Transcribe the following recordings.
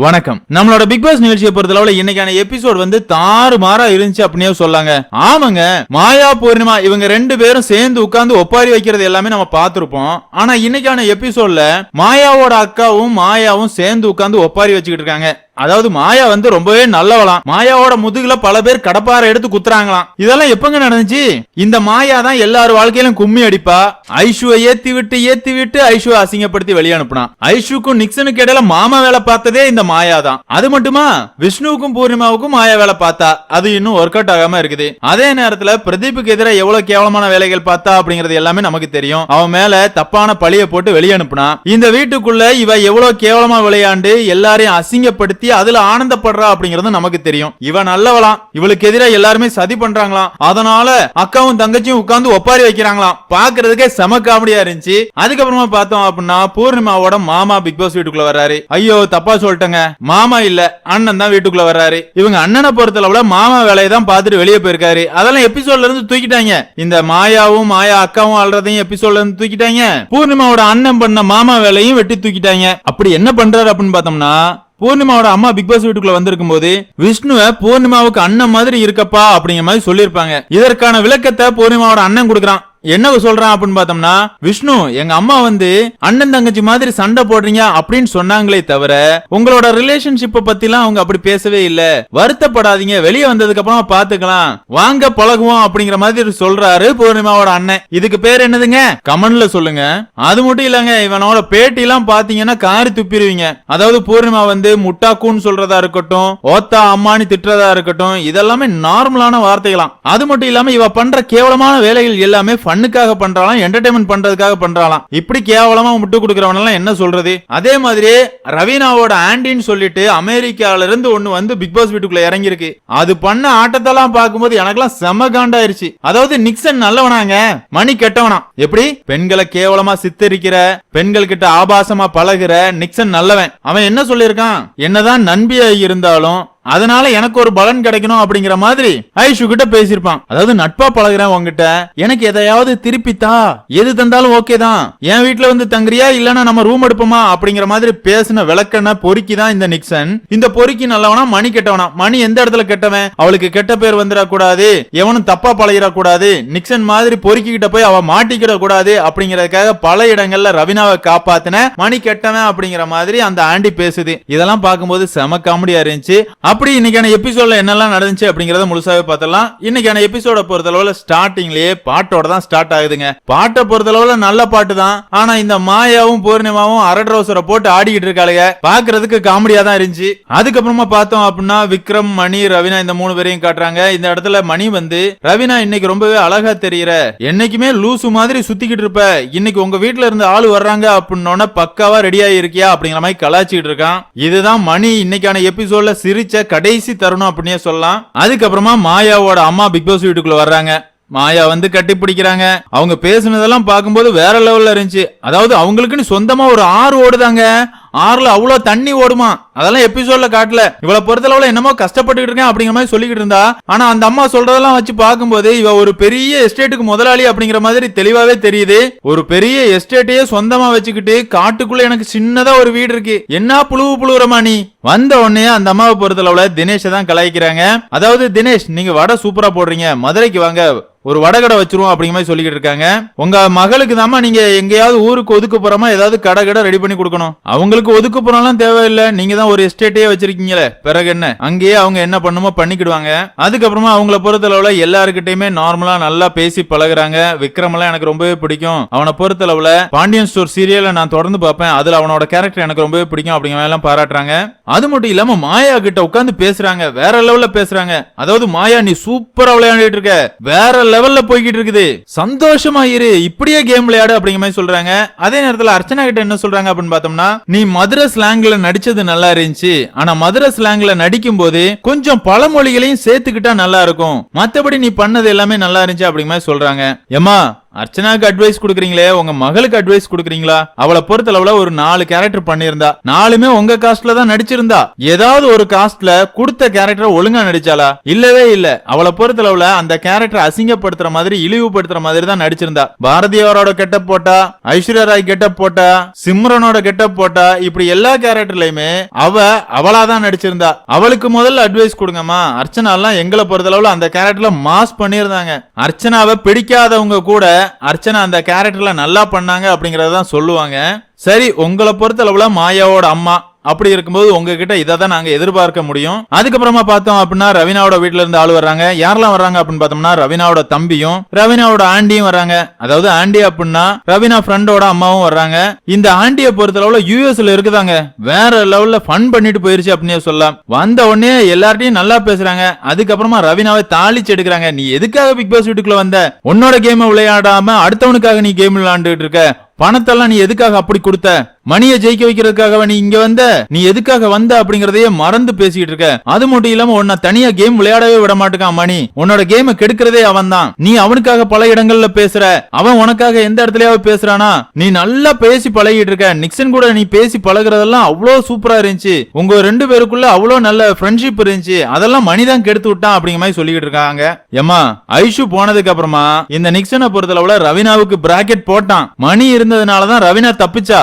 வணக்கம். நம்மளோட big pass நிகழ்ச்சியை பொறுத்தளவுல இன்னைக்கான எபிசோட் வந்து தாறு மாறா இருந்துச்சு அப்படின்னே சொல்லாங்க. ஆமாங்க மாயா பூர்ணிமா இவங்க ரெண்டு பேரும் சேர்ந்து உட்கார்ந்து ஒப்பாரி வைக்கிறது எல்லாமே நம்ம பார்த்திருப்போம். ஆனா இன்னைக்கான எபிசோட்ல மாயாவோட அக்காவும் மாயாவும் சேர்ந்து உட்கார்ந்து ஒப்பாரி வச்சுக்கிட்டு இருக்காங்க. அதாவது மாயா வந்து ரொம்பவே நல்லவளாம். மாயாவோட முதுகுல பல பேர் கடப்பாரை எடுத்து குத்துறாங்களாம். இதெல்லாம் எப்பங்க நடந்துச்சு? இந்த மாயா தான் எல்லார் வாழ்க்கையிலும் கும்மி அடிப்பா. ஐஷுவை ஏத்தி விட்டு ஏத்தி விட்டு ஐஷுவை அசிங்கப்படுத்தி வெளியே அனுப்புனா. ஐஷுக்கும் நிக்சனுக்கு இடையில மாமா வேலை பார்த்ததே இந்த மாயா தான். அது மட்டுமா? விஷ்ணுவுக்கும் பூர்ணிமாவுக்கும் மாயா வேலை பார்த்தா அது இன்னும் ஒர்க் அவுட் ஆகாம இருக்குது. அதே நேரத்துல பிரதீப்புக்கு எதிராக எவ்வளவு கேவலமான வேலைகள் பார்த்தா அப்படிங்கறது எல்லாமே நமக்கு தெரியும். அவன் மேல தப்பான பழிய போட்டு வெளியே அனுப்புனா இந்த வீட்டுக்குள்ள இவ எவ்வளவு கேவலமா விளையாண்டு எல்லாரையும் அசிங்கப்படுத்தி அதுல ஆனந்தப்படுறா அப்படிங்கறது நமக்கு தெரியும். இவ நல்லவளாம். இவளுக்கு எதிராக எல்லாருமே சதி பண்றாங்களாம். அதனால அக்காவும் தங்கச்சியும் உட்கார்ந்து ஒப்பாரி வைக்கிறாங்களாம். பாக்குறதுக்கே செம காமெடியா இருந்துச்சு. அதுக்கப்புறமா பார்த்தோம் அப்படின்னா பூர்ணிமாவோட மாமா பிக் பாஸ் வீட்டுக்குள்ள வர்றாரு. ஐயோ தப்பா சொல்லிட்டேங்க. மாமா இல்ல அண்ணன் தான் வீட்டுக்குள்ள வர்றாரு. இவங்க அண்ணனை பொறுத்தளவுல மாமா வேலையை தான் பார்த்துட்டு வெளியே போயிருக்காரு. அதெல்லாம் எபிசோட்ல இருந்து தூக்கிட்டாங்க. இந்த மாயாவும் மாயா அக்காவும் ஆள்றதையும் எபிசோட்ல இருந்து தூக்கிட்டாங்க. பூர்ணிமாவோட அண்ணன் பண்ண மாமா வேலையும் வெட்டி தூக்கிட்டாங்க. அப்படி என்ன பண்றாரு அப்படின்னு பார்த்தோம்னா பூர்ணிமாவோட அம்மா பிக் பாஸ் வீட்டுக்குள்ள வந்திருக்கும் போது விஷ்ணுவ பூர்ணிமாவுக்கு அண்ணன் மாதிரி இருக்கப்பா அப்படிங்கிற மாதிரி சொல்லியிருப்பாங்க. இதற்கான விளக்கத்தை பூர்ணிமாவோட அண்ணன் கொடுக்குறான். என்ன சொல்றான் அப்படின்னு பார்த்தோம்னா விஷ்ணு எங்க அம்மா வந்து அண்ணன் தங்கச்சி மாதிரி சண்டை போடுறீங்க அப்படின்னு சொன்னாங்களே தவிர உங்களோட ரிலேஷன்ஷிப்ப பத்திலாம் அவங்க அப்படி பேசவே இல்ல. வருத்தப்படாதீங்க. வெளியே வந்ததுக்கு அப்புறமா பாத்துக்கலாம். வாங்க பழகுவோம் அப்படிங்கிற மாதிரி சொல்றாரு பூர்ணிமாவோட அண்ணன். இதுக்கு பேர் என்னதுங்க? கமெண்ட்ல சொல்லுங்க. அது மட்டும் இல்லங்க இவனோட பேட்டி எல்லாம் பாத்தீங்கன்னா காரி துப்பிடுவீங்க. அதாவது பூர்ணிமா வந்து முட்டாக்குன்னு சொல்றதா இருக்கட்டும் ஓத்தா அம்மானி திட்டுறதா இருக்கட்டும் இதெல்லாமே நார்மலான வார்த்தைகளாம். அது மட்டும் இல்லாம இவ பண்ற கேவலமான வேலைகள் எல்லாமே ஃபன்னுக்காக பண்றாளாம் என்டர்டைன்மெண்ட் பண்றதுக்காக பண்றாலாம் இப்படி கேவலமா முட்டு கொடுக்கறவனெல்லாம் என்ன சொல்றது? அதே மாதிரி ரவீனாவோட ஆண்டின்னு சொல்லிட்டு அமெரிக்கால இருந்து ஒண்ணு வந்து பிக் பாஸ் வீட்டுக்குள்ள இறங்கியிருக்கு. அது பண்ண ஆட்டத்தெல்லாம் பார்க்கும்போது எனக்கெல்லாம் செம காண்டாயிருச்சு. அதாவது நிக்சன் நல்லவனாங்க மணி கெட்டவனா? எப்படி? பெண்களை கேவலமா சித்தரிக்கிற பெண்கள் கிட்ட ஆபாசமா பழகுற நிக்சன் நல்லவன். அவன் என்ன சொல்லியிருக்கான்? என்னதான் நன்பியா இருந்தாலும் அதனால எனக்கு ஒரு பலன் கிடைக்கணும் அப்படிங்கிற மாதிரி ஐஷு கிட்ட பேசியிருப்பான். அதாவது நட்பா பழகுறேன் உங்ககிட்ட எனக்கு எதையாவது திருப்பித்தா எது தந்தாலும் ஓகே தான். என் வீட்ல வந்து தங்குறியா இல்லனா நம்ம ரூம் எடுப்போமா அப்படிங்கிற மாதிரி பேசின விளக்கண்ண பொறுக்கி தான் இந்த நிக்சன். இந்த பொறுக்கி நல்லவனா மணி கெட்டவனா? மணி எந்த இடத்துல கெட்டவன்? அவளுக்கு கெட்ட பேர் வந்துட கூடாது எவனும் தப்பா பழகிடக்கூடாது. நிக்சன் மாதிரி பொறுக்கிக்கிட்ட போய் அவ மாட்டிக்கிட கூடாது அப்படிங்கறதுக்காக பல இடங்கள்ல ரவினாவை காப்பாத்தின மணி கெட்டவன் அப்படிங்கிற மாதிரி அந்த ஆண்டி பேசுது. இதெல்லாம் பார்க்கும்போது செம காமெடியா இருந்துச்சு. அப்படி இன்னைக்கான எபிசோட்ல என்னெல்லாம் நடந்துச்சு அப்படிங்கறத முழுசாவே பார்த்தலாம் இன்னைக்கான எபிசோட பொறுத்தளவுல ஸ்டார்டிங்லயே பாட்டோட தான் ஸ்டார்ட் ஆகுதுங்க. பாட்டை பொறுத்தளவுல நல்ல பாட்டு தான். ஆனா இந்த மாயாவும் பூர்ணிமாவும் அரட்ரோசரை போட்டு ஆடிக்கிட்டு இருக்காளுங்க. பாக்குறதுக்கு காமெடியா தான் இருந்துச்சு. அதுக்கப்புறமா பார்த்தோம் அப்படின்னா விக்ரம் மணி ரவினா இந்த மூணு பேரையும் காட்டுறாங்க. இந்த இடத்துல மணி வந்து ரவினா இன்னைக்கு ரொம்பவே அழகா தெரியற. என்னைக்குமே லூசு மாதிரி சுத்திக்கிட்டு இருப்ப. இன்னைக்கு உங்க வீட்டுல இருந்து ஆளு வர்றாங்க அப்படின்னோட பக்காவா ரெடி இருக்கியா அப்படிங்கிற மாதிரி கலாச்சிக்கிட்டு இருக்கான். இதுதான் மணி. இன்னைக்கான எபிசோட்ல சிரிச்ச கடைசி தருணம் அப்படின்னே சொல்லலாம். அதுக்கப்புறமா மாயாவோட அம்மா பிக் பாஸ் வீட்டுக்குள்ள வர்றாங்க. மாயா வந்து கட்டி பிடிக்கிறாங்க. அவங்க பேசுனதெல்லாம் பார்க்கும்போது வேற லெவல்ல இருந்துச்சு. அதாவது அவங்களுக்குன்னு சொந்தமா ஒரு ஆறு ஓடுதாங்க. ஆறுல அவ்வளவு தண்ணி ஓடுமா? அதெல்லாம் எபிசோட்ல காட்டல. இவளை பொறுத்தளவுல என்னமோ கஷ்டப்பட்டுக்கிட்டு இருக்கேன் அப்படிங்கிற மாதிரி சொல்லிக்கிட்டு இருந்தா. ஆனா அந்த அம்மா சொல்றதெல்லாம் வச்சு பார்க்கும்போது இவ ஒரு பெரிய எஸ்டேட்டுக்கு முதலாளி அப்படிங்கிற மாதிரி தெளிவாவே தெரியுது. ஒரு பெரிய எஸ்டேட்டையே சொந்தமா வச்சுக்கிட்டு காட்டுக்குள்ள எனக்கு சின்னதா ஒரு வீடு இருக்கு. என்ன புழுவு புழுவுறமா நீ? வந்த உடனே அந்த அம்மாவை பொறுத்தளவுல தினேஷை தான் கலாய்க்கிறாங்க. அதாவது தினேஷ் நீங்க வடை சூப்பரா போடுறீங்க. மதுரைக்கு வாங்க. ஒரு வடகடை வச்சிருவோம் அப்படிங்கிற மாதிரி சொல்லிக்கிட்டு இருக்காங்க. உங்க மகளுக்கு தாமா நீங்க எங்கேயாவது ஊருக்கு ஒதுக்க போறமா? ஏதாவது கடை கடை ரெடி பண்ணி கொடுக்கணும். அவங்களுக்கு ஒதுக்க போறோம்லாம் தேவையில்லை. நீங்க தான் ஒரு எஸ்டேட்டே வச்சிருக்கீங்களே. பிறகு என்ன? அங்கேயே அவங்க என்ன பண்ணுமோ பண்ணிக்கிடுவாங்க. அதுக்கப்புறமா அவங்கள பொறுத்தளவுல எல்லாருக்கிட்டையுமே நார்மலா நல்லா பேசி பழகுறாங்க. விக்ரம் எல்லாம் எனக்கு ரொம்பவே பிடிக்கும். அவனை பொறுத்தளவுல பாண்டியன் ஸ்டோர் சீரியலை நான் தொடர்ந்து பார்ப்பேன். அதுல அவனோட கேரக்டர் எனக்கு ரொம்பவே பிடிக்கும் அப்படிங்கிற எல்லாம் பாராட்டுறாங்க. அது மட்டும் இல்லாம மாயா கிட்ட உட்காந்து பேசுறாங்க. வேற லெவல்ல பேசுறாங்க. அதாவது மாயா நீ சூப்பரா விளையாண்டுட்டு இருக்க. வேற லெவல்ல போய்கிட்டு இருக்குது. சந்தோஷமா இரு இப்படியே கேம் விளையாடு அப்படிங்கிற மாதிரி சொல்றாங்க. அதே நேரத்துல அர்ச்சனா கிட்ட என்ன சொல்றாங்க அப்படின்னு பார்த்தோம்னா நீ மதுரை ஸ்லாங்ல நடிச்சது நல்லா இருந்துச்சு. ஆனா மதுரை ஸ்லாங்ல நடிக்கும் போது கொஞ்சம் பழமொழிகளையும் சேர்த்துக்கிட்டா நல்லா இருக்கும். மத்தபடி நீ பண்ணது எல்லாமே நல்லா இருந்துச்சு அப்படிங்கிற மாதிரி சொல்றாங்க. ஏமா அர்ச்சனாக்கு அட்வைஸ் கொடுக்குறீங்களே உங்க மகளுக்கு அட்வைஸ் கொடுக்குறீங்களா? அவளை பொறுத்தளவுல ஒரு நாலு கேரக்டர் பண்ணிருந்தா நாலுமே உங்க காஸ்ட்ல தான் நடிச்சிருந்தா. ஏதாவது ஒரு காஸ்ட்ல கொடுத்த கேரக்டர் ஒழுங்கா நடிச்சாளா? இல்லவே இல்ல. அவளை பொறுத்தளவுல அந்த கேரக்டர் அசிங்கப்படுத்துற மாதிரி இழிவுபடுத்துற மாதிரி தான் நடிச்சிருந்தா. பாரதியாரோட கெட்டப் போட்டா ஐஸ்வர்யா ராய் கெட்டப் போட்டா சிம்ரனோட கெட்டப் போட்டா இப்படி எல்லா கேரக்டர்லயுமே அவ அவளா தான் நடிச்சிருந்தா. அவளுக்கு முதல்ல அட்வைஸ் கொடுங்கம்மா. அர்ச்சனா எல்லாம் எங்களை பொறுத்தளவுல அந்த கேரக்டர்ல மாஸ் பண்ணியிருந்தாங்க. அர்ச்சனாவை பிடிக்காதவங்க கூட அர்ச்சனா அந்த கேரக்டர்ல நல்லா பண்ணாங்க அப்படிங்கறத தான் சொல்லுவாங்க. சரி உங்களை பொறுத்தளவுல மாயாவோட அம்மா அப்படி இருக்கும்போது உங்ககிட்ட இதை தான் நாங்க எதிர்பார்க்க முடியும். அதுக்கப்புறமா பார்த்தோம் அப்படின்னா ரவீனாவோட வீட்டுல இருந்து ஆள் வர்றாங்க. யாரெல்லாம் வர்றாங்க அப்படின்னு பார்த்தோம்னா ரவினாவோட தம்பியும் ரவினாவோட ஆண்டியும் வர்றாங்க. அதாவது ஆண்டி அப்படின்னா ரவீனா ஃப்ரெண்டோட அம்மாவும் வர்றாங்க. இந்த ஆண்டியை பொறுத்த பொறுத்தளவுல யூஎஸ்ல இருக்குதாங்க. வேற லெவல்ல ஃபன் பண்ணிட்டு போயிருச்சு அப்படின்னு சொல்லலாம். வந்த உடனே எல்லார்ட்டையும் நல்லா பேசுறாங்க. அதுக்கப்புறமா ரவினாவை தாளிச்சு எடுக்கிறாங்க. நீ எதுக்காக பிக் பாஸ் வீட்டுக்குள்ள வந்த? உன்னோட கேம் விளையாடாம அடுத்தவனுக்காக நீ கேம் விளையாண்டுட்டு இருக்க. பணத்தெல்லாம் நீ எதுக்காக அப்படி கொடுத்த? மணியை ஜெயிக்க வைக்கிறதுக்காக நீ இங்க வந்த? நீ எதுக்காக வந்த அப்படிங்கறதையே மறந்து பேசிட்டு இருக்க. அது மட்டும் இல்லாம உன்னை தனியா கேம் விளையாடவே விட மாட்டேங்கான் மணி. உன்னோட கேமை கெடுக்கிறதே அவன் தான் நீ அவனுக்காக பல இடங்கள்ல பேசுற. அவன் உனக்காக எந்த இடத்துலயாவது பேசுறானா? நீ நல்லா பேசி பழகிட்டு இருக்க. நிக்சன் கூட நீ பேசி பழகுறதெல்லாம் அவ்வளவு சூப்பரா இருந்துச்சு. உங்க ரெண்டு பேருக்குள்ள அவ்வளவு நல்ல ஃப்ரெண்ட்ஷிப் இருந்துச்சு. அதெல்லாம் மணி தான் கெடுத்து விட்டான் அப்படிங்கிற மாதிரி சொல்லிக்கிட்டு இருக்காங்க. ஏமா ஐஷு போனதுக்கு அப்புறமா இந்த நிக்சனை பொறுத்தளவுல ரவினாவுக்கு பிராக்கெட் போட்டான். மணி இருந்ததுனாலதான் ரவினா தப்பிச்சா?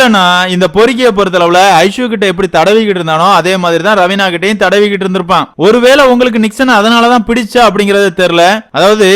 இல்லைன்னா இந்த பொறுக்கியை பொறுத்தளவுல ஐஷு கிட்ட எப்படி தடவிக்கிட்டு இருந்தானோ அதே மாதிரி தான் ரவினா கிட்டையும் தடவிக்கிட்டு இருந்திருப்பான். ஒருவேளை உங்களுக்கு நிக்சன் அதனாலதான் பிடிச்சா அப்படிங்கறது தெரியல. அதாவது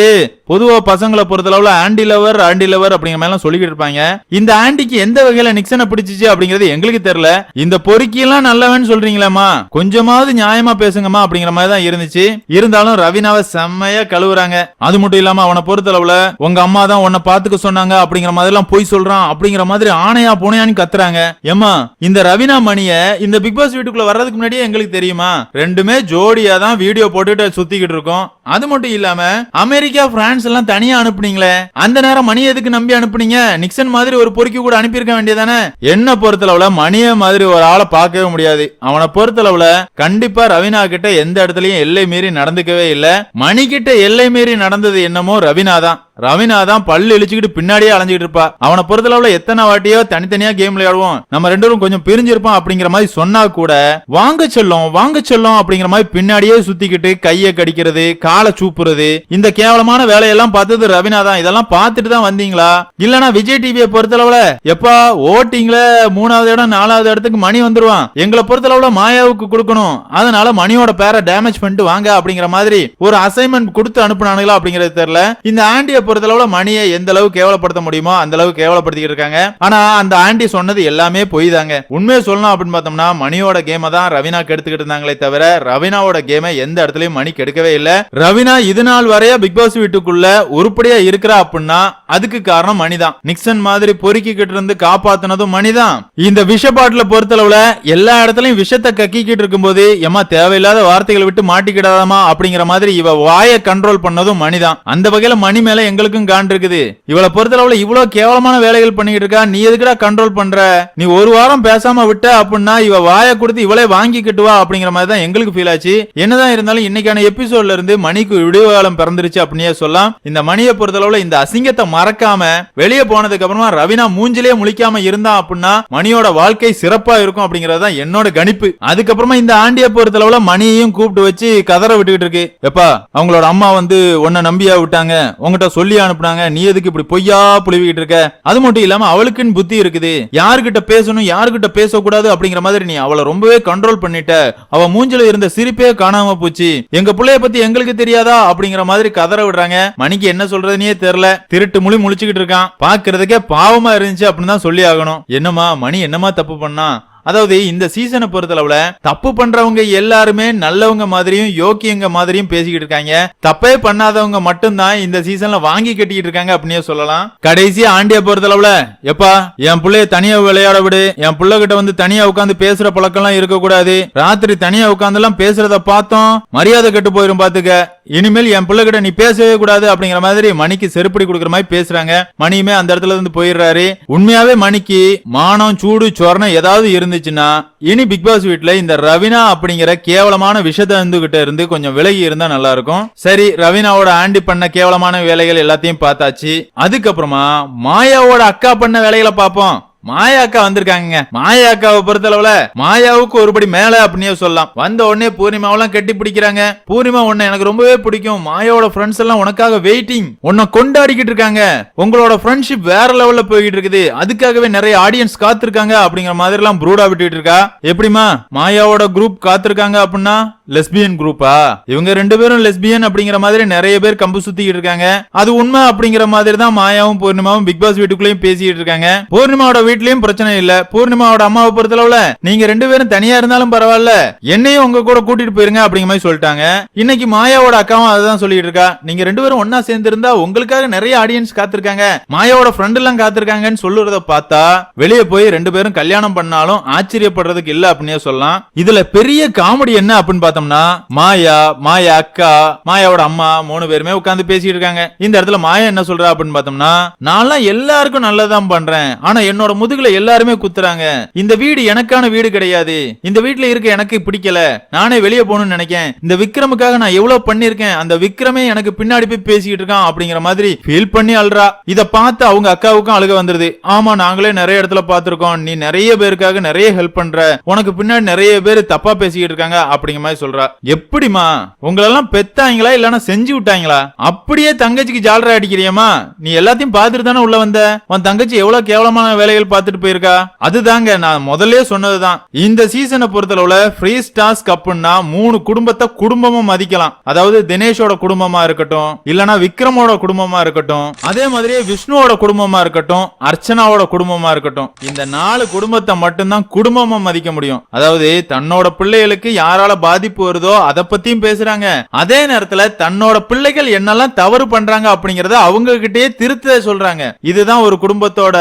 பொதுவா பசங்களை பொறுத்தளவுல ஆண்டி லவர் ஆண்டி லவர் அப்படிங்கிற மாதிரி சொல்லிக்கிட்டு இருப்பாங்க. இந்த ஆண்டிக்கு எந்த வகையில நிக்சனை பிடிச்சிச்சு அப்படிங்கறது எங்களுக்கு தெரியல. இந்த பொறுக்கியெல்லாம் நல்லவன்னு சொல்றீங்களேம்மா. கொஞ்சமாவது நியாயமா பேசுங்கம்மா அப்படிங்கிற மாதிரி தான் இருந்துச்சு. இருந்தாலும் ரவினாவை செம்மையா கழுவுறாங்க. அது மட்டும் இல்லாம அவனை பொறுத்தளவுல உங்க அம்மா தான் உன்னை பாத்துக்க சொன்னாங்க அப்படிங்கிற மாதிரி எல்லாம் போய் சொல்றான் அப்படிங்கிற மாதிரி ஆணையா புனையான்னு கத்துறாங்க? ஏமா இந்த ரவினா மணிய இந்த பிக் பாஸ் வீட்டுக்குள்ள வர்றதுக்கு முன்னாடியே எங்களுக்கு தெரியுமா? ரெண்டுமே ஜோடியா தான் வீடியோ போட்டுட்டு சுத்திக்கிட்டு இருக்கோம். அது மட்டும் இல்லாம அமெரிக்கா பிரான்ஸ் எல்லாம் தனியா அனுப்புனீங்களே. அந்த நேரம் மணி எதுக்கு நம்பி அனுப்புனீங்க? நிக்சன் மாதிரி ஒரு பொறுக்கி கூட அனுப்பியிருக்க வேண்டியதானே? என்ன பொறுத்தளவுல மணிய மாதிரி ஒரு ஆளை பார்க்கவே முடியாது. அவனை பொறுத்தளவுல கண்டிப்பா ரவினா கிட்ட எந்த இடத்துலயும் எல்லை மீறி நடந்துக்கவே இல்ல. மணி கிட்ட எல்லை மீறி நடந்தது என்னமோ ரவினா தான். ரவினா தான் பல்லு இழிச்சுக்கிட்டு பின்னாடியே அலைஞ்சிட்டு இருப்பா. அவனை பொறுத்தளவுல எத்தனை வாட்டியோ தனித்தனியா கேம் விளையாடுவோம். நம்ம ரெண்டு பேரும் கொஞ்சம் பிரிஞ்சிருப்போம் அப்படிங்கிற மாதிரி சொன்னா கூட வாங்க செல்லும் வாங்க செல்லும் அப்படிங்கிற மாதிரி பின்னாடியே சுத்திக்கிட்டு கைய கடிக்கிறது காலை சூப்புறது இந்த கேவலமான வேலையெல்லாம் பார்த்தது ரவினா தான். இதெல்லாம் பார்த்துட்டு தான் வந்தீங்களா? இல்லனா விஜய் டிவியை பொறுத்தளவுல எப்பா ஓட்டிங்ல மூணாவது இடம் நாலாவது இடத்துக்கு மணி வந்துருவான். எங்களை பொறுத்தளவுல மாயாவுக்கு கொடுக்கணும். அதனால மணியோட பேரை டேமேஜ் பண்ணிட்டு வாங்க அப்படிங்கிற மாதிரி ஒரு அசைன்மெண்ட் கொடுத்து அனுப்புனானுங்களா அப்படிங்கறது தெரியல. இந்த ஆண்டிய பொறுத்தளவுல மணியை எந்த அளவு கேவலப்படுத்த முடியுமோ அந்த அளவு கேவலப்படுத்திட்டு இருக்காங்க. ஆனா அந்த ஆண்டி சொன்னது எல்லாமே பொய் தாங்க உண்மையை சொல்லணும் அப்படின்னு பார்த்தோம்னா மணியோட கேமை தான் ரவினா கெடுத்துக்கிட்டு இருந்தாங்களே தவிர ரவினாவோட கேமை எந்த இடத்துலயும் மணி கெடுக்கவே இல்ல. ரவினா இது நாள் வரைய பிக் பாஸ் வீட்டுக்குள்ள உருப்படியா இருக்கிறா அப்படின்னா அதுக்கு காரணம் மணிதான். நிக்சன் மாதிரி பொறுக்கிக்கிட்டு இருந்து காப்பாத்துனதும் மணிதான். இந்த விஷ பாட்டில பொறுத்தளவுல எல்லா இடத்துலயும் விஷத்தை கக்கிக்கிட்டு இருக்கும்போது ஏமா தேவையில்லாத வார்த்தைகளை விட்டு மாட்டிக்கிடாதாமா அப்படிங்கிற மாதிரி இவ வாயை கண்ட்ரோல் பண்ணதும் மணிதான். அந்த வகையில மணி மேல எங்களுக்கும் காண்ட் இருக்குது. இவளை பொறுத்தளவுல இவ்வளவு கேவலமான வேலைகள் பண்ணிக்கிட்டு இருக்கா நீ எதுக்குடா கண்ட்ரோல் பண்ற? நீ ஒரு வாரம் பேசாம விட்ட அப்படின்னா இவ வாய கொடுத்து இவளே வாங்கிக்கிட்டு வா அப்படிங்கிற மாதிரி தான் எங்களுக்கு ஃபீல் ஆச்சு. என்னதான் இருந்தாலும் இன்னைக்கான எபிசோட்ல இருந்து மணிக்கு விடுவாலம் பிறந்துருச்சு அப்படின்னே சொல்லலாம். இந்த மணியை பொறுத்தளவுல இந்த அசிங்கத்தை மறக்காம வெளியே போனதுக்கு அப்புறமா ரவினா மூஞ்சிலே முழிக்காம இருந்தா அப்படின்னா மணியோட வாழ்க்கை சிறப்பா இருக்கும் அப்படிங்கறது தான் என்னோட கணிப்பு. அதுக்கப்புறமா இந்த ஆண்டியை பொறுத்தளவுல மணியையும் கூப்பிட்டு வச்சு கதற விட்டுக்கிட்டு இருக்கு. எப்பா அவங்களோட அம்மா வந்து உன்னை நம்பியா விட்டாங்க. உங்ககிட்ட சொல்லி அனுப்புனாங்க. நீ எதுக்கு இப்படி பொய்யா புழுவிக்கிட்டு இருக்க? அது மட்டும் இல்லாம அவளுக்குன்னு புத்தி இருக்குது. யாருகிட்ட பேசணும் யாருகிட்ட பேசக்கூடாது அப்படிங்கிற மாதிரி நீ அவளை ரொம்பவே கண்ட்ரோல் பண்ணிட்ட. அவ மூஞ்சில இருந்த சிரிப்பே காணாம போச்சு. எங்க பிள்ளைய பத்தி எங்களுக்கு தெரியாதா அப்படிங்கிற மாதிரி கதற விடுறாங்க. மணிக்கு என்ன சொல்றதுனே தெரியல. திருட்டு முழி முழிச்சுக்கிட்டு இருக்கான். பாக்குறதுக்கே பாவமா இருந்துச்சு அப்படின்னு தான் சொல்லி ஆகணும். என்னமா மணி என்னமா தப்பு பண்ணா? அதாவது இந்த சீசனை பொறுத்தளவுல தப்பு பண்றவங்க எல்லாருமே நல்லவங்க மாதிரியும் யோக்கியங்க மாதிரியும் பேசிக்கிட்டு இருக்காங்க. தப்பே பண்ணாதவங்க மட்டும்தான் இந்த சீசன்ல வாங்கி கட்டிக்கிட்டு இருக்காங்க அப்படின்னே சொல்லலாம். கடைசி ஆண்டிய பொறுத்தளவுல எப்பா என் பிள்ளைய தனியா விளையாட விடு. என் பிள்ளை கிட்ட வந்து தனியா உட்காந்து பேசுற பழக்கம் எல்லாம் இருக்க கூடாது ராத்திரி தனியா உட்கார்ந்து எல்லாம் பேசுறத பார்த்தோம் மரியாதை கெட்டு போயிரும் பாத்துக்க. இனிமேல் என் பிள்ளை கிட்ட நீ பேசவே கூடாது அப்படிங்கிற மாதிரி மணிக்கு செருப்படி கொடுக்குற மாதிரி பேசுறாங்க. மணியுமே அந்த இடத்துல இருந்து போயிடுறாரு. உண்மையாவே மணிக்கு மானம் சூடு சொரணம் ஏதாவது இருந்து இருந்துச்சுன்னா இனி பிக் பாஸ் வீட்ல இந்த ரவினா அப்படிங்கிற கேவலமான விஷத்த இருந்துகிட்ட இருந்து கொஞ்சம் விலகி இருந்தா நல்லா இருக்கும் சரி ரவினாவோட ஆண்டி பண்ண கேவலமான வேலைகள் எல்லாத்தையும் பார்த்தாச்சு. அதுக்கப்புறமா மாயாவோட அக்கா பண்ண வேலைகளை பார்ப்போம். மாயா அக்கா வந்திருக்காங்க மாயா அக்காவை பொறுத்தளவுல மாயாவுக்கு ஒருபடி மேல அப்படின்னே சொல்லலாம். வந்த உடனே பூர்ணிமாவெல்லாம் கட்டி பிடிக்கிறாங்க. பூர்ணிமா உன்னை எனக்கு ரொம்பவே பிடிக்கும். மாயாவோட ஃப்ரெண்ட்ஸ் எல்லாம் உனக்காக வெயிட்டிங் உன்னை கொண்டாடிக்கிட்டு இருக்காங்க. உங்களோட ஃப்ரெண்ட்ஷிப் வேற லெவல்ல போய்கிட்டு இருக்குது. அதுக்காகவே நிறைய ஆடியன்ஸ் காத்திருக்காங்க அப்படிங்கிற மாதிரி எல்லாம் ப்ரூடா விட்டுட்டு இருக்கா? எப்படிமா மாயாவோட குரூப் காத்திருக்காங்க அப்படின்னா லெஸ்பியன் குரூப்பா இவங்க ரெண்டு பேரும் லெஸ்பியன் அப்படிங்கிற மாதிரி நிறைய பேர் கம்பு சுத்திக்கிட்டு இருக்காங்க. அது உண்மை அப்படிங்கிற மாதிரி தான் மாயாவும் பூர்ணிமாவும் பிக் பாஸ் வீட்டுக்குள்ளேயும் பேசிட்டு இருக்காங்க. பூர்ணிமாவோட வீட்லயும் பிரச்சனை இல்ல. பூர்ணிமாவோட அம்மாவை பொறுத்தளவுல நீங்க ரெண்டு பேரும் தனியா இருந்தாலும் பரவாயில்ல. என்னையும் உங்க கூட கூட்டிட்டு போயிருங்க அப்படிங்கிற மாதிரி சொல்லிட்டாங்க. இன்னைக்கு மாயாவோட அக்காவும் அதுதான் சொல்லிட்டு இருக்கா. நீங்க ரெண்டு பேரும் ஒன்னா சேர்ந்து இருந்தா உங்களுக்காக நிறைய ஆடியன்ஸ் காத்திருக்காங்க. மாயாவோட ஃப்ரெண்ட் எல்லாம் காத்திருக்காங்கன்னு சொல்லுறத பார்த்தா வெளியே போய் ரெண்டு பேரும் கல்யாணம் பண்ணாலும் ஆச்சரியப்படுறதுக்கு இல்ல அப்படின்னே சொல்லலாம். இதுல பெரிய காமெடி என்ன அப்படின்னு பார்த்தோம்னா மாயா மாயா அக்கா மாயாவோட அம்மா மூணு பேருமே உட்கார்ந்து பேசிட்டு இருக்காங்க. இந்த இடத்துல மாயா என்ன சொல்றா அப்படின்னு பார்த்தோம்னா நான்லாம் எல்லாருக்கும் நல்லதான் பண்றேன். ஆனா என்னோட முதுகுல எல்லாருமே குத்துறாங்க. இந்த வீடு எனக்கான வீடு கிடையாது. இந்த வீட்டுல இருக்க எனக்கு பிடிக்கல. நானே வெளியே போகணும்னு நினைக்கேன். இந்த விக்ரமுக்காக நான் எவ்வளவு பண்ணிருக்கேன் அந்த விக்ரமே எனக்கு பின்னாடி போய் பேசிக்கிட்டு இருக்கான் அப்படிங்கிற மாதிரி ஃபீல் பண்ணி அழுறா. இத பார்த்து அவங்க அக்காவுக்கும் அழுக வந்துருது. ஆமா நாங்களே நிறைய இடத்துல பார்த்திருக்கோம். நீ நிறைய பேருக்காக நிறைய ஹெல்ப் பண்ற. உனக்கு பின்னாடி நிறைய பேர் தப்பா பேசிக்கிட்டு இருக்காங்க அப்படிங்கிற மாதிரி சொல்றா. எப்படிமா உங்களெல்லாம் பெத்தாங்களா? இல்லனா செஞ்சு விட்டாங்களா? அப்படியே தங்கச்சிக்கு ஜாலரா அடிக்கிறியம்மா? நீ எல்லாத்தையும் பார்த்துட்டு தானே உள்ள வந்த? உன் தங்கச்சி எவ்வளவு கேவலமான வேலைகள் பார்த்துட்டு போயிருக்கா? அதுதாங்க நான் முதல்ல சொன்னதுதான். இந்த சீசனை பொறுத்தளவுல ஃப்ரீ ஸ்டார்ஸ் கப்புன்னா மூணு குடும்பத்தை குடும்பமும் மதிக்கலாம். அதாவது தினேஷோட குடும்பமா இருக்கட்டும் இல்லனா விக்ரமோட குடும்பமா இருக்கட்டும் அதே மாதிரியே விஷ்ணுவோட குடும்பமா இருக்கட்டும் அர்ச்சனாவோட குடும்பமா இருக்கட்டும். இந்த நாலு குடும்பத்தை மட்டும்தான் குடும்பமா மதிக்க முடியும். அதாவது தன்னோட பிள்ளைகளுக்கு யாரால பாதிப்பு வருதோ அதை பத்தியும் பேசுறாங்க. அதே நேரத்துல தன்னோட பிள்ளைகள் என்னெல்லாம் தவறு பண்றாங்க அப்படிங்கறத அவங்க கிட்டயே திருத்த சொல்றாங்க. இதுதான் ஒரு குடும்பத்தோட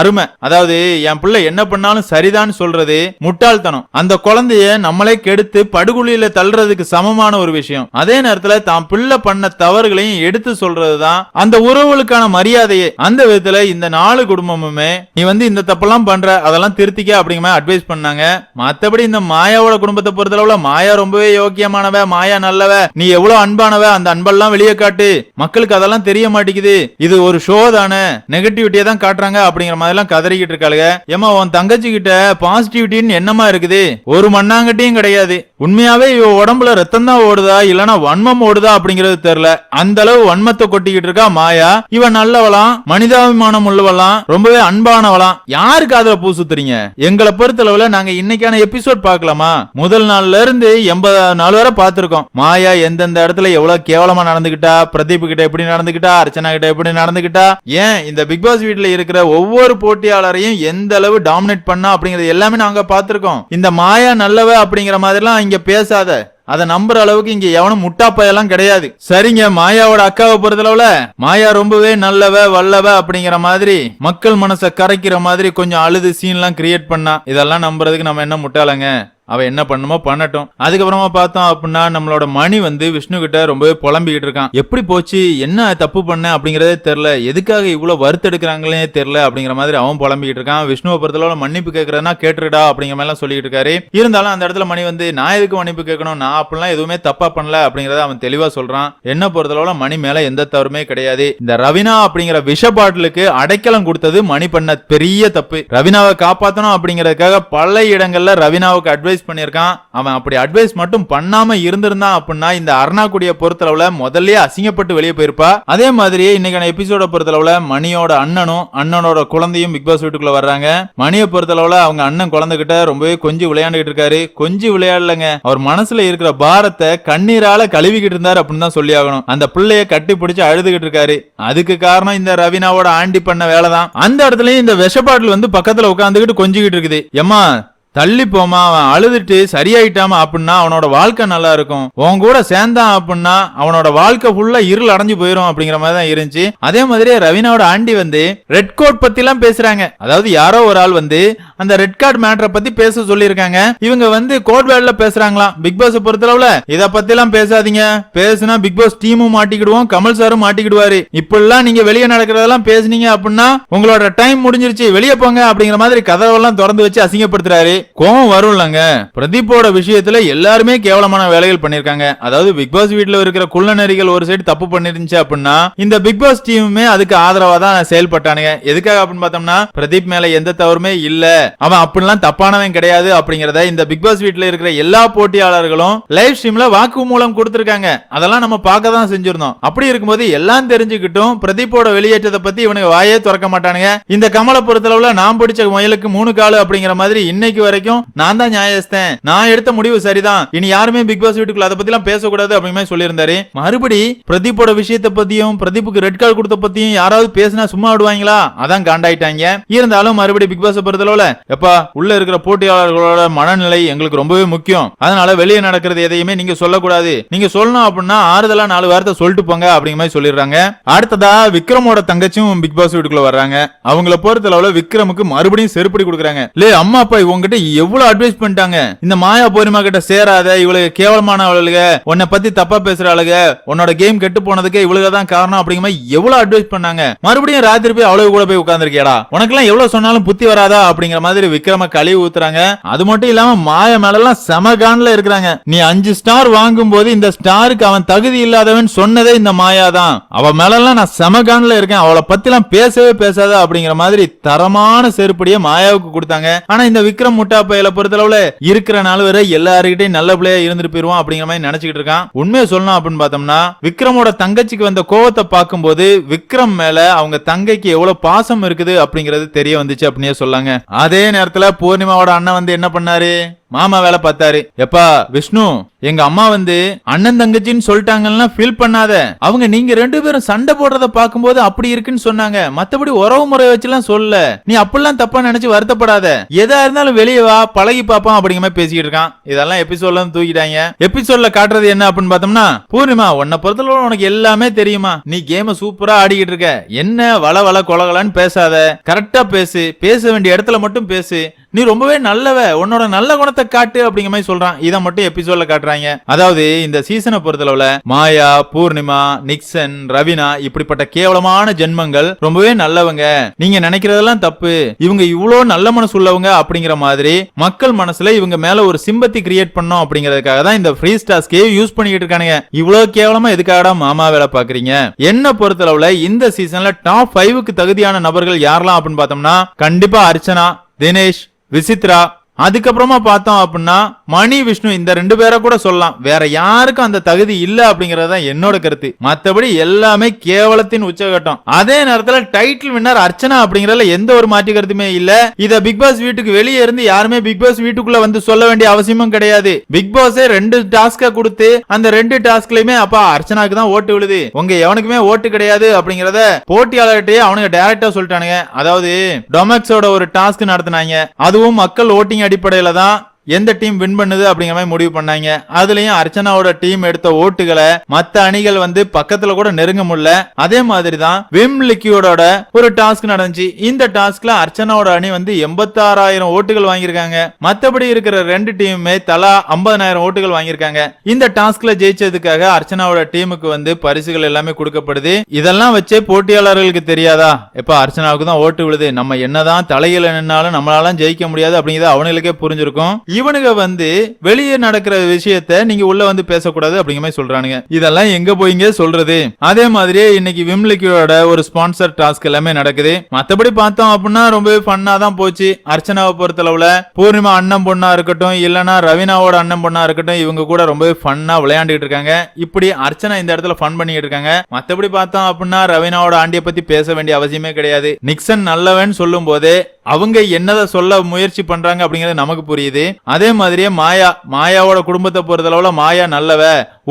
அருமை. அதாவது என் பிள்ளை என்ன பண்ணாலும் சரிதான் சொல்றது முட்டாள்தனம். அந்த குழந்தைய நம்மளே கெடுத்து படுகொலியில தள்ளுறதுக்கு சமமான ஒரு விஷயம். அதே நேரத்துல தான் பிள்ளை பண்ண தவறுகளையும் எடுத்து சொல்றதுதான் அந்த உறவுகளுக்கான மரியாதையே. அந்த விதத்துல இந்த நாலு குடும்பமுமே நீ வந்து இந்த தப்பெல்லாம் பண்ற அதெல்லாம் திருத்திக்க அப்படிங்கிற மாதிரி அட்வைஸ் பண்ணாங்க. மத்தபடி இந்த மாயாவோட குடும்பத்தை பொறுத்தளவுல மாயா ரொம்பவே யோக்கியமானவ மாயா நல்லவ. நீ எவ்வளவு அன்பானவ அந்த அன்பெல்லாம் வெளியே காட்டு. மக்களுக்கு அதெல்லாம் தெரிய மாட்டேங்குது. இது ஒரு ஷோ தானே. நெகட்டிவிட்டியை தான் காட்டுறாங்க அப்படிங்கிற மாதிரி எல்லாம் கதறிக்கிட்டு இருக்காளுங்க ஏமா உன் தங்கச்சி கிட்ட பாசிட்டிவிட்டின்னு என்னமா இருக்குது? ஒரு மண்ணாங்கட்டியும் கிடையாது. உண்மையாவே இவ உடம்புல ரத்தம் தான் ஓடுதா இல்லனா வன்மம் ஓடுதா அப்படிங்கறது தெரியல. அந்த அளவு வன்மத்தை கொட்டிக்கிட்டு இருக்கா மாயா. இவ நல்லவளாம் மனிதாபிமானம் உள்ளவளாம் ரொம்பவே அன்பானவளாம் யாருக்கு அதுல பூ சுத்துறீங்க? எங்களை பொறுத்தளவுல நாங்க இன்னைக்கான எபிசோட் பார்க்கலாமா? முதல் நாள்ல இருந்து எண்பதாவது நாள் வரை பார்த்திருக்கோம். மாயா எந்தெந்த இடத்துல எவ்வளவு கேவலமா நடந்துகிட்டா பிரதீப் கிட்ட எப்படி நடந்துகிட்டா அர்ச்சனா கிட்ட எப்படி நடந்துகிட்டா ஏன் இந்த பிக் பாஸ் வீட்டுல இருக்கிற ஒவ்வொரு போட்டியாளரையும் எந்த அளவு டாமினேட் பண்ணா அப்படிங்கறது எல்லாமே நாங்க பார்த்திருக்கோம். இந்த மாயா நல்லவ அப்படிங்கிற மாதிரிலாம் இங்க பேசாத. அத நம்புற அளவுக்கு இங்க எவனும் முட்டாப்பையெல்லாம் கிடையாது. சரிங்க மாயாவோட அக்காவை பொறுத்தளவுல மாயா ரொம்பவே நல்லவ வல்லவ அப்படிங்கிற மாதிரி மக்கள் மனசை கரைக்கிற மாதிரி கொஞ்சம் அழுது சீன்லாம் கிரியேட் பண்ணா இதெல்லாம் நம்புறதுக்கு நம்ம என்ன முட்டாளங்க? அவ என்ன பண்ணுமோ பண்ணட்டும். அதுக்கப்புறமா பார்த்தோம் அப்படின்னா நம்மளோட மணி வந்து விஷ்ணு கிட்ட ரொம்பவே புலம்பிக்கிட்டு இருக்கான். எப்படி போச்சு? என்ன தப்பு பண்ண? அப்படிங்கறதே தெரியல. எதுக்காக இவ்வளவு வறுத்தெடுக்கிறாங்களே தெரியல அப்படிங்கிற மாதிரி அவன் புலம்பிக்கிட்டு இருக்கான். விஷ்ணுவை பொறுத்தளவு மன்னிப்பு கேட்கறதுனா கேட்டுருடா அப்படிங்கிற மாதிரி சொல்லிட்டு இருக்காரு. இருந்தாலும் அந்த இடத்துல மணி வந்து நான் எதுக்கு மன்னிப்பு கேட்கணும்? நான் அப்படிலாம் எதுவுமே தப்பா பண்ணல அப்படிங்கறத அவன் தெளிவா சொல்றான். என்ன பொறுத்தளவுல மணி மேல எந்த தவறுமே கிடையாது. இந்த ரவினா அப்படிங்கிற விஷ பாட்டிலுக்கு அடைக்கலம் கொடுத்தது மணி பண்ண பெரிய தப்பு. ரவினாவை காப்பாத்தணும் அப்படிங்கறதுக்காக பல இடங்கள்ல ரவினாவுக்கு அட்வைஸ் பண்ணியிருக்கான். அவன் அப்படி அட்வைஸ் மட்டும் பண்ணாம இருந்திருந்தான் அப்படின்னா இந்த அருணாக்குடிய பொறுத்தளவுல முதல்லயே அசிங்கப்பட்டு வெளியே போயிருப்பா. அதே மாதிரியே இன்னைக்கான எபிசோட பொறுத்தளவுல மணியோட அண்ணனும் அண்ணனோட குழந்தையும் பிக் பாஸ் வீட்டுக்குள்ள வர்றாங்க. மணியை பொறுத்தளவுல அவங்க அண்ணன் குழந்தைகிட்ட ரொம்பவே கொஞ்சம் விளையாண்டுகிட்டு இருக்காரு. கொஞ்சம் விளையாடலங்க. அவர் மனசுல இருக்கிற பாரத்தை கண்ணீரால கழுவிக்கிட்டு இருந்தாரு அப்படின்னு தான் சொல்லி ஆகணும். அந்த பிள்ளைய கட்டி பிடிச்சு அழுதுகிட்டு இருக்காரு. அதுக்கு காரணம் இந்த ரவினாவோட ஆண்டி பண்ண வேலை தான் அந்த இடத்துலயும் இந்த விஷ பாட்டில் வந்து பக்கத்துல உட்காந்துக்கிட்டு கொஞ்சிக்கிட்டு இருக்குது. எம்மா தள்ளி போமா அவன் அழுதுட்டு சரியாயிட்டாமா அப்படின்னா அவனோட வாழ்க்கை நல்லா இருக்கும். உன் கூட சேர்ந்தான் அப்படின்னா அவனோட வாழ்க்கை ஃபுல்லா இருள் அடைஞ்சு போயிரும் அப்படிங்கிற மாதிரி தான் இருந்துச்சு. அதே மாதிரி ரவீனாவோட ஆண்டி வந்து ரெட் கோட் பத்தி எல்லாம் பேசுறாங்க. அதாவது யாரோ ஒரு ஆள் வந்து அந்த ரெட் கார்டு மேட்டரை பத்தி பேச சொல்லியிருக்காங்க. இவங்க வந்து கோட் வேர்ல பேசுறாங்களாம். பிக் பாஸ் பொறுத்தளவுல இத பத்தி எல்லாம் பேசாதீங்க. பேசுனா பிக் பாஸ் டீமும் மாட்டிக்கிடுவோம் கமல் சாரும் மாட்டிக்கிடுவாரு. இப்படிலாம் நீங்க வெளியே நடக்கிறதெல்லாம் பேசுனீங்க அப்படின்னா உங்களோட டைம் முடிஞ்சிருச்சு. வெளியே போங்க அப்படிங்கிற மாதிரி கதவெல்லாம் திறந்து வச்சு அசிங்கப்படுத்துறாரு. கோவம் வரும்லங்க. பிரதீப்போட விஷயத்துல எல்லாருமே கேவலமான வேலைகள் பண்ணிருக்காங்க. அதாவது பிக் பாஸ் வீட்டுல இருக்கிற குள்ளநரிகள் ஒரு சைடு தப்பு பண்ணிருந்துச்சு அப்படின்னா இந்த பிக் பாஸ் டீமுமே அதுக்கு ஆதரவா தான் செயல்பட்டானுங்க. எதுக்காக அப்படின்னு பார்த்தோம்னா பிரதீப் மேல எந்த தவறுமே இல்ல. அவன் அப்படிலாம் தப்பானவன் கிடையாது அப்படிங்கறத இந்த பிக் பாஸ் வீட்டுல இருக்கிற எல்லா போட்டியாளர்களும் லைவ் ஸ்ட்ரீம்ல வாக்கு மூலம் கொடுத்திருக்காங்க. அதெல்லாம் நம்ம பார்க்க தான் செஞ்சிருந்தோம். அப்படி இருக்கும்போது எல்லாம் தெரிஞ்சுக்கிட்டும் பிரதீப்போட வெளியேற்றத்தை பத்தி இவனுக்கு வாயே திறக்க மாட்டானுங்க. இந்த கமலை பொறுத்தளவுல நான் பிடிச்ச முயலுக்கு மூணு காலு அப்படிங்கிற மாதிரி இன்னைக்கு வரைக்கும் நான் தான் நியாயஸ்தேன். நான் எடுத்த முடிவு சரிதான். இனி யாருமே பிக் பாஸ் வீட்டுக்குள்ள அதை பத்தி எல்லாம் பேசக்கூடாது அப்படிங்கிற சொல்லியிருந்தாரு. மறுபடி பிரதீப்போட விஷயத்தை பத்தியும் பிரதீப்புக்கு ரெட் கார்டு கொடுத்த பத்தியும் யாராவது பேசினா சும்மா விடுவாங்களா? அதான் காண்டாயிட்டாங்க. இருந்தாலும் மறுபடி பிக் பாஸ் பொறுத்தளவுல எப்பா உள்ள இருக்கிற போட்டியாளர்களோட மனநிலை எங்களுக்கு ரொம்பவே முக்கியம். அதனால வெளியே நடக்கிறது எதையுமே நீங்க சொல்லக்கூடாது. நீங்க சொல்லணும் அப்படின்னா ஆறுதலா நாலு வார்த்தை சொல்லிட்டு போங்க அப்படிங்கிற மாதிரி சொல்லிடுறாங்க. அடுத்ததா விக்ரமோட தங்கச்சியும் பிக் பாஸ் வீட்டுக்குள்ள வர்றாங்க. அவங்கள பொறுத்தளவுல விக்ரமுக்கு மறுபடியும் செருப்படி கொடுக்குறாங்க. லே அம்மா அப்பா இவங்ககிட்ட எவ்வளவு அட்வைஸ் பண்ணிட்டாங்க? இந்த மாயா போரிமா கிட்ட சேராத இவளுக்கு கேவலமான அவளுக உன்னை பத்தி தப்பா பேசுற ஆளுக உன்னோட கேம் கெட்டு போனதுக்கு இவளுக காரணம் அப்படிங்கிற மாதிரி எவ்வளவு அட்வைஸ் பண்ணாங்க? மறுபடியும் ராத்திரி போய் அவ்வளவு கூட போய் உட்கார்ந்துருக்கியடா? உனக்கு எல்லாம் எவ்வளவு சொன்னாலும் புத்தி வராதா அப்படிங்கிற மாதிரி விக்ரம கழுவி ஊத்துறாங்க. அது மட்டும் இல்லாம மாயா மேல எல்லாம் செமகான்ல இருக்கிறாங்க. நீ அஞ்சு ஸ்டார் வாங்கும் போது இந்த ஸ்டாருக்கு அவன் தகுதி இல்லாதவன் சொன்னதே இந்த மாயா தான். அவ மேல எல்லாம் நான் செமகான்ல இருக்கேன். அவளை பத்தி எல்லாம் பேசவே பேசாத அப்படிங்கிற மாதிரி தரமான செருப்படியை மாயாவுக்கு கொடுத்தாங்க. ஆனா இந்த விக்ரம் முட்டை பையில பொறுத்தளவுல இருக்கிற நாள் வரை எல்லாருக்கிட்டையும் நல்ல பிள்ளையா இருந்துட்டு போயிருவான் அப்படிங்கிற மாதிரி நினைச்சுக்கிட்டு இருக்கான். உண்மையை சொல்லணும் அப்படின்னு பார்த்தோம்னா விக்ரமோட தங்கச்சிக்கு வந்த கோவத்தை பார்க்கும்போது விக்ரம் மேல அவங்க தங்கைக்கு எவ்வளவு பாசம் இருக்குது அப்படிங்கிறது தெரிய வந்துச்சு அப்படின்னே சொல்லாங்க. அதே நேரத்துல பூர்ணிமாவோட அண்ணன் வந்து என்ன பண்ணாரு? மாமா வேலை பார்த்தாரு. எப்பா விஷ்ணு எங்க அம்மா வந்து அண்ணன் தங்கச்சின்னு சொல்லிட்டாங்கன்னா ஃபீல் பண்ணாத. அவங்க நீங்க ரெண்டு பேரும் சண்டை போடுறத பார்க்கும்போது அப்படி இருக்குன்னு சொன்னாங்க. மத்தபடி உறவு முறை வச்சுலாம் சொல்லல. நீ அப்படிலாம் தப்பா நினைச்சு வருத்தப்படாத. எதா இருந்தாலும் வெளியே வா பழகி பாப்பான் அப்படிங்கிற மாதிரி பேசிக்கிட்டு இருக்கான். இதெல்லாம் எபிசோட்ல தூக்கிட்டாங்க. எபிசோட்ல காட்டுறது என்ன அப்படின்னு பார்த்தோம்னா பூர்ணிமா உன்னை பொறுத்தளவு உனக்கு எல்லாமே தெரியுமா? நீ கேம சூப்பரா ஆடிக்கிட்டு இருக்க. என்ன வள வள கொலகலான்னு பேசாத. கரெக்டா பேசு. பேச வேண்டிய இடத்துல மட்டும் பேசு. நீ ரொம்பவே நல்லவ உன்னோட நல்ல குணத்தை காட்டு அப்படிங்கிற மாதிரி சொல்றான். இதை மட்டும் எபிசோட்ல காட்டுறாங்க. அதாவது இந்த சீசனை பொறுத்தளவுல மாயா பூர்ணிமா நிக்சன் ரவினா இப்படிப்பட்ட கேவலமான ஜென்மங்கள் ரொம்பவே நல்லவங்க. நீங்க நினைக்கிறதெல்லாம் தப்பு. இவங்க இவ்வளோ நல்ல மனசு உள்ளவங்க அப்படிங்கிற மாதிரி மக்கள் மனசுல இவங்க மேல ஒரு சிம்பத்தி கிரியேட் பண்ணோம் அப்படிங்கறதுக்காக தான் இந்த ஃப்ரீ ஸ்டாஸ்கே யூஸ் பண்ணிக்கிட்டு இருக்கானுங்க. இவ்வளவு கேவலமா எதுக்காகடா மாமா வேலை பாக்குறீங்க என்ன பொறுத்தளவுல இந்த சீசன்ல டாப் ஃபைவுக்கு தகுதியான நபர்கள் யாரெல்லாம் அப்படின்னு பார்த்தோம்னா கண்டிப்பா அர்ச்சனா தினேஷ் విచిత్ర அதுக்கப்புறமா பார்த்தோம் அப்படின்னா மணி விஷ்ணு இந்த ரெண்டு பேரை கூட சொல்லலாம். வேற யாருக்கும் அந்த தகுதி இல்ல அப்படிங்கறத என்னோட கருத்து. மத்தபடி எல்லாமே கேவலத்தின் உச்சகட்டம். அதே நேரத்துல டைட்டில் வின்னர் அர்ச்சனா அப்படிங்கறதுல எந்த ஒரு மாற்று கருத்துமே இல்ல. இத பிக் பாஸ் வீட்டுக்கு வெளியே இருந்து யாருமே பிக் பாஸ் வீட்டுக்குள்ள வந்து சொல்ல வேண்டிய அவசியமும் கிடையாது. பிக் பாஸே ரெண்டு டாஸ்க கொடுத்து அந்த ரெண்டு டாஸ்க்லயுமே அப்பா அர்ச்சனாக்கு தான் ஓட்டு விழுது. உங்க எவனுக்குமே ஓட்டு கிடையாது அப்படிங்கறத போட்டியாளர்கிட்டயே அவனுங்க டைரக்டா சொல்லிட்டானுங்க. அதாவது டொமக்ஸோட ஒரு டாஸ்க் நடத்தினாங்க. அதுவும் மக்கள் ஓட்டிங் அடிப்படையில் தான் எந்த டீம் வின் பண்ணுது அப்படிங்கிற மாதிரி முடிவு பண்ணாங்க. அதுலயும் அர்ச்சனாவோட டீம் எடுத்த ஓட்டுகளை மத்த அணிகள் வந்து பக்கத்துல கூட நெருங்க முடியல. அதே மாதிரி தான் விம் லிக்யூடோட ஒரு டாஸ்க் நடந்துச்சு. இந்த டாஸ்க்ல அர்ச்சனாவோட அணி வந்து எண்பத்தாறாயிரம் ஓட்டுகள் வாங்கியிருக்காங்க. மத்தபடி இருக்கிற ரெண்டு டீமுமே தலா ஐம்பதனாயிரம் ஓட்டுகள் வாங்கியிருக்காங்க. இந்த டாஸ்க்ல ஜெயிச்சதுக்காக அர்ச்சனாவோட டீமுக்கு வந்து பரிசுகள் எல்லாமே கொடுக்கப்படுது. இதெல்லாம் வச்சே போட்டியாளர்களுக்கு தெரியாதா? இப்ப அர்ச்சனாவுக்கு தான் ஓட்டு விழுது? நம்ம என்னதான் தலையில நின்னாலும் நம்மளால ஜெயிக்க முடியாது அப்படிங்கிறது அவனுங்களுக்கே புரிஞ்சிருக்கும். இவனுங்க வந்து வெளியே நடக்கிற விஷயத்த நீங்க உள்ள வந்து பேசக்கூடாது அப்படிங்கிற மாதிரி சொல்றானுங்க. இதெல்லாம் எங்க போயிங்க சொல்றது? அதே மாதிரியே இன்னைக்கு விம்லிக்கியோட ஒரு ஸ்பான்சர் டாஸ்க் எல்லாமே நடக்குது. மத்தபடி பார்த்தோம் அப்படின்னா ரொம்பவே ஃபன்னா தான் போச்சு. அர்ச்சனாவை பொறுத்தளவுல பூர்ணிமா அண்ணன் பொண்ணா இருக்கட்டும் இல்லைன்னா ரவினாவோட அண்ணன் பொண்ணா இருக்கட்டும் இவங்க கூட ரொம்பவே ஃபன்னா விளையாண்டுட்டு இருக்காங்க. இப்படி அர்ச்சனா இந்த இடத்துல ஃபன் பண்ணிட்டு இருக்காங்க. மத்தபடி பார்த்தோம் அப்படின்னா ரவினாவோட ஆண்டிய பத்தி பேச வேண்டிய அவசியமே கிடையாது. நிக்சன் நல்லவன் சொல்லும் போதே அவங்க என்னதை சொல்ல முயற்சி பண்றாங்க அப்படிங்கிறது நமக்கு புரியுது. அதே மாதிரியே மாயா மாயாவோட குடும்பத்தை பொறுத்தளவில் மாயா நல்லவ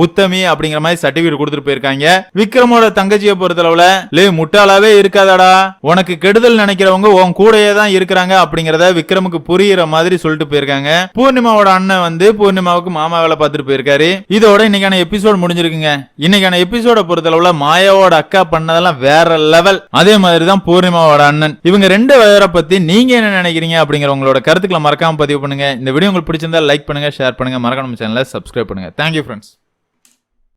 உத்தமி அப்படிங்கிற மாதிரி சர்டிபிகேட் கொடுத்துட்டு போயிருக்காங்க. விக்ரமோட தங்கச்சியை பொறுத்தளவுல லே முட்டாளாவே இருக்காதடா. உனக்கு கெடுதல் நினைக்கிறவங்க உன் கூடயே தான் இருக்கிறாங்க அப்படிங்கறத விக்ரமுக்கு புரியுற மாதிரி சொல்லிட்டு போயிருக்காங்க. பூர்ணிமாவோட அண்ணன் வந்து பூர்ணிமாவுக்கு மாமா வேலை பார்த்துட்டு போயிருக்காரு. இதோட இன்னைக்கான எபிசோட் முடிஞ்சிருக்குங்க. இன்னைக்கான எபிசோட பொறுத்தளவுல மாயாவோட அக்கா பண்ணதெல்லாம் வேற லெவல் அதே மாதிரி தான் பூர்ணிமாவோட அண்ணன். இவங்க ரெண்டு பேரை பத்தி நீங்க என்ன நினைக்கிறீங்க அப்படிங்கிற உங்களோட கருத்துக்களை மறக்காம பதிவு பண்ணுங்க. இந்த வீடியோ உங்களுக்கு பிடிச்சிருந்தா லைக் பண்ணுங்க ஷேர் பண்ணுங்க. மறக்காம சேனலை சப்ஸ்கிரைப் பண்ணுங்க. Thank you friends